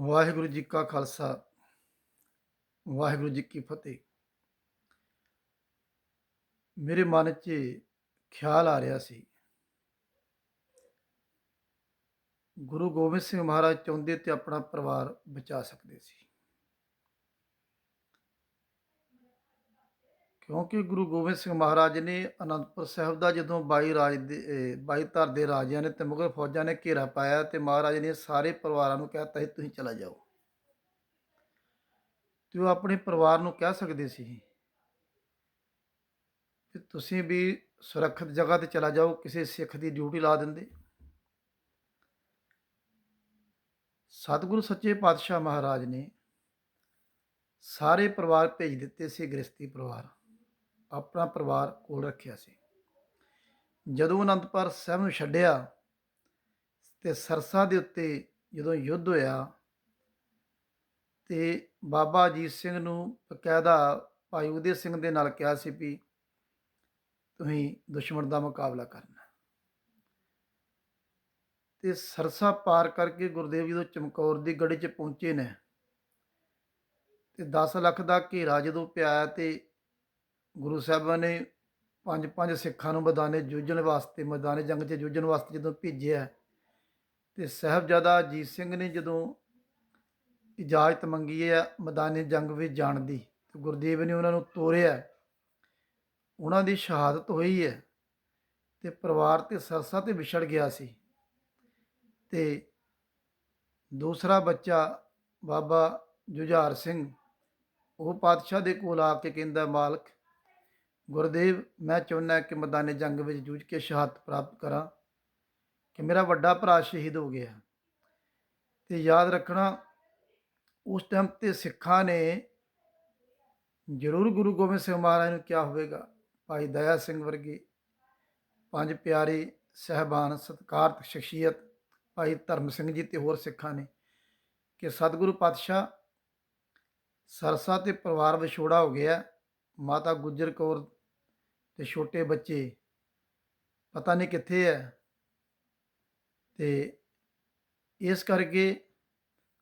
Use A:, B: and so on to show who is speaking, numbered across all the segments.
A: ਵਾਹਿਗੁਰੂ ਜੀ ਕਾ ਖਾਲਸਾ, ਵਾਹਿਗੁਰੂ ਜੀ ਕੀ ਫਤਿਹ। ਮੇਰੇ ਮਨ 'ਚ ਖਿਆਲ ਆ ਰਿਹਾ ਸੀ। ਗੁਰੂ ਗੋਬਿੰਦ ਸਿੰਘ ਮਹਾਰਾਜ ਚਾਹੁੰਦੇ ਤੇ ਆਪਣਾ ਪਰਿਵਾਰ ਬਚਾ ਸਕਦੇ ਸੀ। ਕਿਉਂਕਿ ਗੁਰੂ ਗੋਬਿੰਦ ਸਿੰਘ ਮਹਾਰਾਜ ਨੇ ਅਨੰਦਪੁਰ ਸਾਹਿਬ ਦਾ ਜਦੋਂ 22 ਰਾਜ ਦੇ ਅਹ 22 ਧਰ ਦੇ ਰਾਜਿਆਂ ਨੇ ਤੇ ਮੁਗਲ ਫੌਜਾਂ ਨੇ ਘੇਰਾ ਪਾਇਆ ਤੇ ਮਹਾਰਾਜ ਨੇ ਸਾਰੇ ਪਰਿਵਾਰਾਂ ਨੂੰ ਕਿਹਾ ਸੀ ਤੁਸੀਂ ਚਲਾ ਜਾਓ। ਤੇ ਉਹ ਆਪਣੇ ਪਰਿਵਾਰ ਨੂੰ ਕਹਿ ਸਕਦੇ ਸੀ ਕਿ ਤੁਸੀਂ ਵੀ ਸੁਰੱਖਿਅਤ ਜਗ੍ਹਾ ਤੇ ਚਲਾ ਜਾਓ, ਕਿਸੇ ਸਿੱਖ ਦੀ ਡਿਊਟੀ ਲਾ ਦਿੰਦੇ। ਸਤਿਗੁਰੂ ਸੱਚੇ ਪਾਤਸ਼ਾਹ ਮਹਾਰਾਜ ਨੇ ਸਾਰੇ ਪਰਿਵਾਰ ਭੇਜ ਦਿੱਤੇ ਸੀ ਗ੍ਰਸਤੀ ਪਰਿਵਾਰ। ਆਪਣਾ ਪਰਿਵਾਰ ਕੋਲ ਰੱਖਿਆ ਸੀ। ਜਦੋਂ ਅਨੰਦਪੁਰ ਸਾਹਿਬ ਨੂੰ ਛੱਡਿਆ ਤੇ ਸਰਸਾ ਦੇ ਉੱਤੇ ਜਦੋਂ ਯੁੱਧ ਹੋਇਆ ਤੇ ਬਾਬਾ ਅਜੀਤ ਸਿੰਘ ਨੂੰ ਬਕਾਇਦਾ ਭਾਈ ਉਦੇ ਸਿੰਘ ਦੇ ਨਾਲ ਕਿਹਾ ਸੀ ਵੀ ਤੁਸੀਂ ਦੁਸ਼ਮਣ ਦਾ ਮੁਕਾਬਲਾ ਕਰਨਾ। ਤੇ ਸਰਸਾ ਪਾਰ ਕਰਕੇ ਗੁਰਦੇਵ ਜਦੋਂ ਚਮਕੌਰ ਦੀ ਗੜੀ 'ਚ ਪਹੁੰਚੇ ਨੇ ਤੇ 10 ਲੱਖ ਦਾ ਘੇਰਾ ਜਦੋਂ ਪਿਆ ਤੇ ਗੁਰੂ ਸਾਹਿਬਾਂ ਨੇ ਪੰਜ ਪੰਜ ਸਿੱਖਾਂ ਨੂੰ ਮੈਦਾਨੇ ਜੂਝਣ ਵਾਸਤੇ, ਮੈਦਾਨੇ ਜੰਗ 'ਚ ਜੂਝਣ ਵਾਸਤੇ ਜਦੋਂ ਭੇਜਿਆ ਤੇ ਸਾਹਿਬਜ਼ਾਦਾ ਅਜੀਤ ਸਿੰਘ ਨੇ ਜਦੋਂ ਇਜਾਜ਼ਤ ਮੰਗੀ ਹੈ ਮੈਦਾਨੇ ਜੰਗ ਵਿੱਚ ਜਾਣ ਦੀ, ਤੇ ਗੁਰਦੇਵ ਨੇ ਉਹਨਾਂ ਨੂੰ ਤੋਰਿਆ ਉਹਨਾਂ ਦੀ ਸ਼ਹਾਦਤ ਹੋਈ ਹੈ ਤੇ ਪਰਿਵਾਰ ਤੇ ਸਰਸਾ ਤੇ ਵਿਛੜ ਗਿਆ ਸੀ ਤੇ ਦੂਸਰਾ ਬੱਚਾ ਬਾਬਾ ਜੁਝਾਰ ਸਿੰਘ, ਉਹ ਪਾਤਸ਼ਾਹ ਦੇ ਕੋਲ ਆ ਕੇ ਕਹਿੰਦਾ, ਮਾਲਕ ਗੁਰਦੇਵ, ਮੈਂ ਚਾਹੁੰਦਾ ਕਿ ਮੈਦਾਨੇ ਜੰਗ ਵਿੱਚ ਜੂਝ ਕੇ ਸ਼ਹਾਦਤ ਪ੍ਰਾਪਤ ਕਰਾਂ ਕਿ ਮੇਰਾ ਵੱਡਾ ਭਰਾ ਸ਼ਹੀਦ ਹੋ ਗਿਆ। ਤੇ ਯਾਦ ਰੱਖਣਾ, ਉਸ ਟਾਈਮ ਤੇ ਸਿੱਖਾਂ ਨੇ ਜ਼ਰੂਰ ਗੁਰੂ ਗੋਬਿੰਦ ਸਿੰਘ ਮਹਾਰਾਜ ਨੂੰ ਕਿਹਾ ਹੋਵੇਗਾ, ਭਾਈ ਦਇਆ ਸਿੰਘ ਵਰਗੇ ਪੰਜ ਪਿਆਰੇ ਸਹਿਬਾਨ ਸਤਿਕਾਰਤ ਸ਼ਖਸੀਅਤ ਭਾਈ ਧਰਮ ਸਿੰਘ ਜੀ ਤੇ ਹੋਰ ਸਿੱਖਾਂ ਨੇ ਕਿ ਸਤਿਗੁਰੂ ਪਾਤਸ਼ਾਹ ਸਰਸਾ ਤੇ ਪਰਿਵਾਰ ਵਿਛੋੜਾ ਹੋ ਗਿਆ, ਮਾਤਾ ਗੁਜਰ ਕੌਰ ਤੇ ਛੋਟੇ ਬੱਚੇ ਪਤਾ ਨਹੀਂ ਕਿੱਥੇ ਹੈ ਤੇ ਇਸ ਕਰਕੇ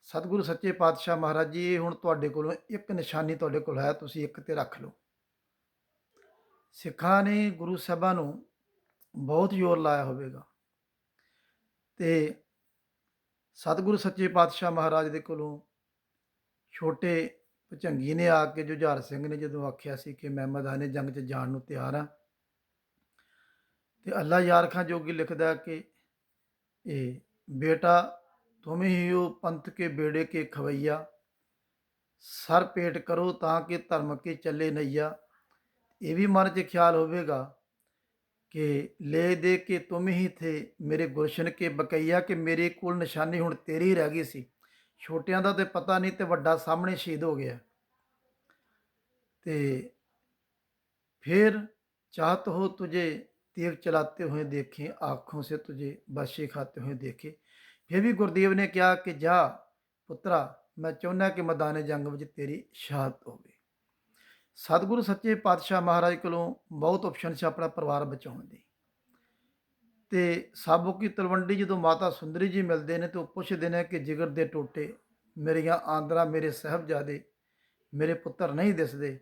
A: ਸਤਿਗੁਰੂ ਸੱਚੇ ਪਾਤਸ਼ਾਹ ਮਹਾਰਾਜ ਜੀ, ਇਹ ਹੁਣ ਤੁਹਾਡੇ ਕੋਲੋਂ ਇੱਕ ਨਿਸ਼ਾਨੀ ਤੁਹਾਡੇ ਕੋਲ ਹੈ, ਤੁਸੀਂ ਇੱਕ ਤੇ ਰੱਖ ਲਓ। ਸਿੱਖਾਂ ਨੇ ਗੁਰੂ ਸਾਹਿਬਾਂ ਨੂੰ ਬਹੁਤ ਜ਼ੋਰ ਲਾਇਆ ਹੋਵੇਗਾ। ਤੇ ਸਤਿਗੁਰੂ ਸੱਚੇ ਪਾਤਸ਼ਾਹ ਮਹਾਰਾਜ ਦੇ ਕੋਲੋਂ ਛੋਟੇ ਭਚੰਗੀ ਨੇ ਆ ਕੇ ਜੁਝਾਰ ਸਿੰਘ ਨੇ ਜਦੋਂ ਆਖਿਆ ਸੀ ਕਿ ਮੈਂ ਮੈਦਾਨੇ ਜੰਗ 'ਚ ਜਾਣ ਨੂੰ ਤਿਆਰ ਹਾਂ ਤੇ ਅੱਲਾ ਯਾਰ ਖਾਂ ਜੋਗੀ ਲਿਖਦਾ ਕਿ ਇਹ ਬੇਟਾ ਤੁਮ ਹੀ ਹੋ ਪੰਥ ਕੇ ਬੇੜੇ ਕੇ ਖਵਈਆ, ਸਰ ਪੇਟ ਕਰੋ ਤਾਂ ਕਿ ਧਰਮ ਕੇ ਚੱਲੇ ਨਈਆ। ਇਹ ਵੀ ਮਨ 'ਚ ਖਿਆਲ ਹੋਵੇਗਾ ਕਿ ਲੈ ਦੇ ਕੇ ਤੁਮ ਹੀ ਥੇ ਮੇਰੇ ਗੁਰਸ਼ਨ ਕੇ ਬਕਈਆ ਕਿ ਮੇਰੇ ਕੋਲ ਨਿਸ਼ਾਨੀ ਹੁਣ ਤੇਰੀ ਰਹਿ ਗਈ ਸੀ। ਛੋਟਿਆਂ ਦਾ ਤੇ ਪਤਾ ਨਹੀਂ ਤੇ ਵੱਡਾ ਸਾਹਮਣੇ ਸ਼ਹੀਦ ਹੋ ਗਿਆ। ਤੇ ਫਿਰ ਚਾਹਤ ਹੋ ਤੁਝੇ तेव ਚਲਾਤੇ ਹੋਏ ਦੇਖੇ, ਆਖੋਂ से तुझे ਬਾਸ਼ੇ ਖਾਤੇ ਹੋਏ ਦੇਖੇ। फिर ਵੀ ਗੁਰਦੇਵ ਨੇ ਕਿਹਾ ਕਿ ਜਾ पुत्रा ਮੈਂ ਚਾਹੁੰਦਾ ਕਿ ਮੈਦਾਨ ਜੰਗ ਵਿੱਚ ਤੇਰੀ ਸ਼ਹਾਦਤ ਹੋਵੇ। ਸਤਿਗੁਰੂ ਸੱਚੇ ਪਾਤਸ਼ਾਹ ਮਹਾਰਾਜ ਕੋਲੋਂ ਬਹੁਤ ਆਪਸ਼ਨ ਸੀ ਆਪਣਾ ਪਰਿਵਾਰ ਬਚਾਉਣ ਦੀ। ਤੇ ਸਾਬੋਕੀ ਤਲਵੰਡੀ ਜਦੋਂ ਮਾਤਾ ਸੁੰਦਰੀ ਜੀ ਮਿਲਦੇ ਨੇ ਤੇ ਉਹ ਪੁੱਛਦੇ ਨੇ ਕਿ ਜਿਗਰ ਦੇ ਟੋਟੇ ਮੇਰੀਆਂ ਆਂਦਰਾ ਮੇਰੇ ਸਾਹਿਬਜ਼ਾਦੇ ਮੇਰੇ ਪੁੱਤਰ ਨਹੀਂ ਦਿਸਦੇ।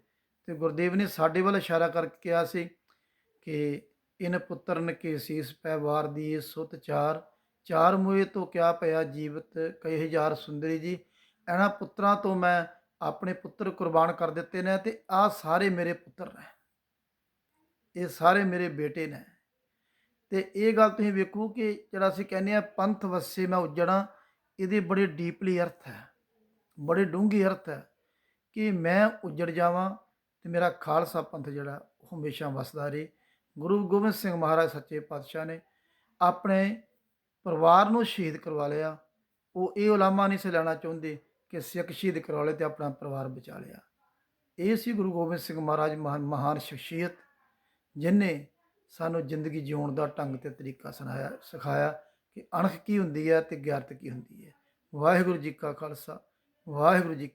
A: ਤੇ ਗੁਰਦੇਵ ਨੇ ਸਾਡੇ ਵੱਲ ਇਸ਼ਾਰਾ ਕਰਕੇ ਕਿਹਾ ਸੀ ਕਿ ਇਨ ਪੁੱਤਰਨ ਕੇ ਸੀਸ ਪੈ ਵਾਰ ਦੀ ਸੁਤ ਚਾਰ ਚਾਰ ਮੋਏ ਤੋਂ ਕਿਆ ਪਿਆ ਜੀਵਤ ਕਈ ਹਜ਼ਾਰ ਸੁੰਦਰੀ ਜੀ, ਇਹਨਾਂ ਪੁੱਤਰਾਂ ਤੋਂ ਮੈਂ ਆਪਣੇ ਪੁੱਤਰ ਕੁਰਬਾਨ ਕਰ ਦਿੱਤੇ ਨੇ ਤੇ ਆਹ ਸਾਰੇ ਮੇਰੇ ਪੁੱਤਰ ਨੇ, ਇਹ ਸਾਰੇ ਮੇਰੇ ਬੇਟੇ ਨੇ। ਤੇ ਇਹ ਗੱਲ ਤੁਸੀਂ ਵੇਖੋ ਕਿ ਜਿਹੜਾ ਅਸੀਂ ਕਹਿੰਦੇ ਆ ਪੰਥ ਵਸੇ ਮੈਂ ਉਜੜਾਂ, ਇਹਦੇ ਬੜੇ ਡੀਪਲੀ ਅਰਥ ਹੈ, ਬੜੇ ਡੂੰਘੀ ਅਰਥ ਹੈ ਕਿ ਮੈਂ ਉਜੜ ਜਾਵਾਂ ਤੇ ਮੇਰਾ ਖਾਲਸਾ ਪੰਥ ਜਿਹੜਾ ਉਹ ਹਮੇਸ਼ਾ ਵਸਦਾ ਰਹੇ। ਗੁਰੂ ਗੋਬਿੰਦ ਸਿੰਘ ਮਹਾਰਾਜ ਸੱਚੇ ਪਾਤਸ਼ਾਹ ਨੇ ਆਪਣੇ ਪਰਿਵਾਰ ਨੂੰ ਸ਼ਹੀਦ ਕਰਵਾ ਲਿਆ। ਉਹ ਇਹ ਉਲਾਮਾ ਨਹੀਂ ਸੀ ਲੈਣਾ ਚਾਹੁੰਦੇ ਕਿ ਸਿੱਖ ਸ਼ਹੀਦ ਕਰਵਾ ਲਏ ਤੇ ਆਪਣਾ ਪਰਿਵਾਰ ਬਚਾ ਲਿਆ। ਇਹ ਸੀ ਗੁਰੂ ਗੋਬਿੰਦ ਸਿੰਘ ਮਹਾਰਾਜ ਮਹਾਨ ਮਹਾਨ ਸ਼ਖਸੀਅਤ, ਜਿਨ੍ਹਾਂ ਸਾਨੂੰ ਜ਼ਿੰਦਗੀ ਜਿਉਣ ਦਾ ਢੰਗ ਤੇ ਤਰੀਕਾ ਸੁਣਾਇਆ, ਸਿਖਾਇਆ ਕਿ ਅਣਖ ਕੀ ਹੁੰਦੀ ਹੈ ਤੇ ਗਿਆਰਤ ਕੀ ਹੁੰਦੀ ਹੈ। ਵਾਹਿਗੁਰੂ ਜੀ ਕਾ ਖਾਲਸਾ, ਵਾਹਿਗੁਰੂ ਜੀ